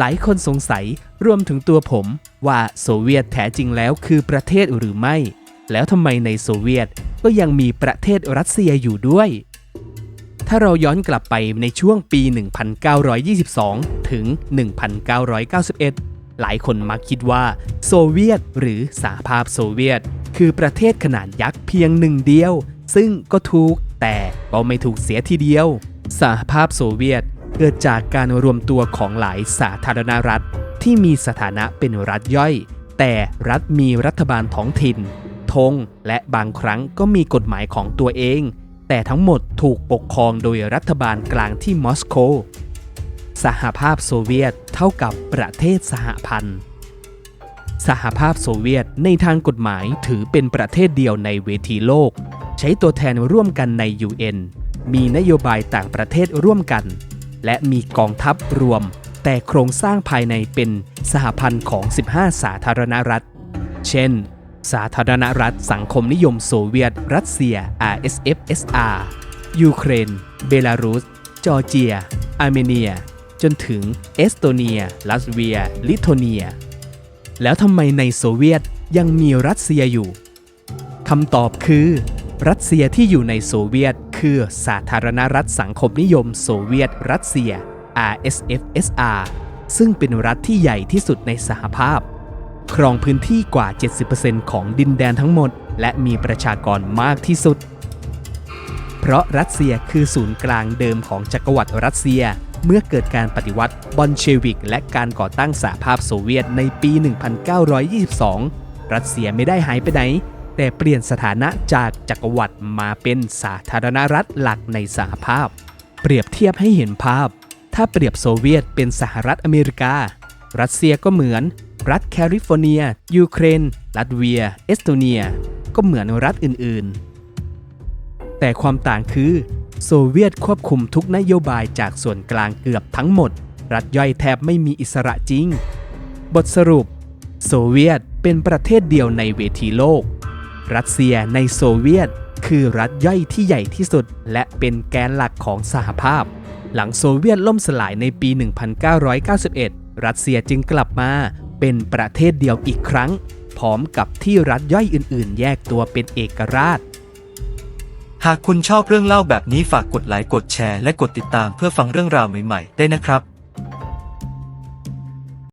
หลายคนสงสัยรวมถึงตัวผมว่าโซเวียตแท้จริงแล้วคือประเทศหรือไม่ แล้วทำไมในโซเวียตก็ยังมีประเทศรัสเซียอยู่ด้วย ถ้าเราย้อนกลับไปในช่วงปี 1922 ถึง 1991 หลายคนมักคิดว่า โซเวียตหรือสหภาพโซเวียต คือประเทศขนาดยักษ์เพียงหนึ่งเดียว ซึ่งก็ถูกแต่ก็ไม่ถูกเสียทีเดียวสหภาพโซเวียต เกิดจากการรวมตัวของหลายสาธารณรัฐ ที่มีสถานะเป็นรัฐย่อย แต่รัฐมีรัฐบาลท้องถิ่นธงและบางครั้งก็มีกฎหมายของตัวเอง แต่ทั้งหมดถูกปกครองโดยรัฐบาลกลางที่มอสโก สหภาพโซเวียตเท่ากับประเทศสหพันธ์ สหภาพโซเวียตในทางกฎหมายถือเป็นประเทศเดียวในเวทีโลก ใช้ตัวแทนร่วมกันใน UN มีนโยบายต่างประเทศร่วมกัน และมีกองทัพรวม แต่โครงสร้างภายในเป็นสหพันธ์ของ 15 สาธารณรัฐ เช่น สาธารณรัฐสังคมนิยมโซเวียต รัสเซีย RSFSR ยูเครน เบลารุส จอร์เจีย อาร์เมเนีย จนถึงเอสโตเนีย ลัตเวีย ลิโทเนีย แล้วทำไมในโซเวียตยังมีรัสเซียอยู่คำตอบคือ รัสเซียที่อยู่ในโซเวียต คือสาธารณรัฐสังคมนิยมโซเวียต รัสเซีย RSFSR ซึ่งเป็นรัฐที่ใหญ่ที่สุดในสหภาพ ครองพื้นที่กว่า 70%ของดินแดนทั้งหมด และมีประชากรมากที่สุด เพราะรัสเซียคือศูนย์กลางเดิมของจักรวรรดิรัสเซีย เมื่อเกิดการปฏิวัติบอลเชวิก และการก่อตั้งสหภาพโซเวียตในปี 1922 รัสเซียไม่ได้หายไปไหน แต่เปลี่ยนสถานะจากจักรวรรดิมาเป็นสาธารณรัฐหลักในสหภาพ เปรียบเทียบให้เห็นภาพ ถ้าเปรียบโซเวียตเป็นสหรัฐอเมริกา รัสเซียก็เหมือน รัฐแคลิฟอร์เนีย ยูเครน ลัตเวีย เอสโตเนีย ก็เหมือนรัฐอื่น ๆ แต่ความต่างคือ โซเวียตควบคุมทุกนโยบายจากส่วนกลางเกือบทั้งหมด รัฐย่อยแทบไม่มีอิสระจริง บทสรุป โซเวียตเป็นประเทศเดียวในเวทีโลก รัสเซียในโซเวียต คือรัฐย่อยที่ใหญ่ที่สุด และเป็นแกนหลักของสหภาพ หลังโซเวียตล่มสลายในปี 1991 รัสเซียจึงกลับมาเป็นประเทศเดียวอีกครั้ง พร้อมกับที่รัฐย่อยอื่น ๆ แยกตัวเป็นเอกราช หากคุณชอบเรื่องเล่าแบบนี้ฝากกดไลค์กดแชร์และกดติดตามเพื่อฟังเรื่องราวใหม่ ๆ ได้นะครับ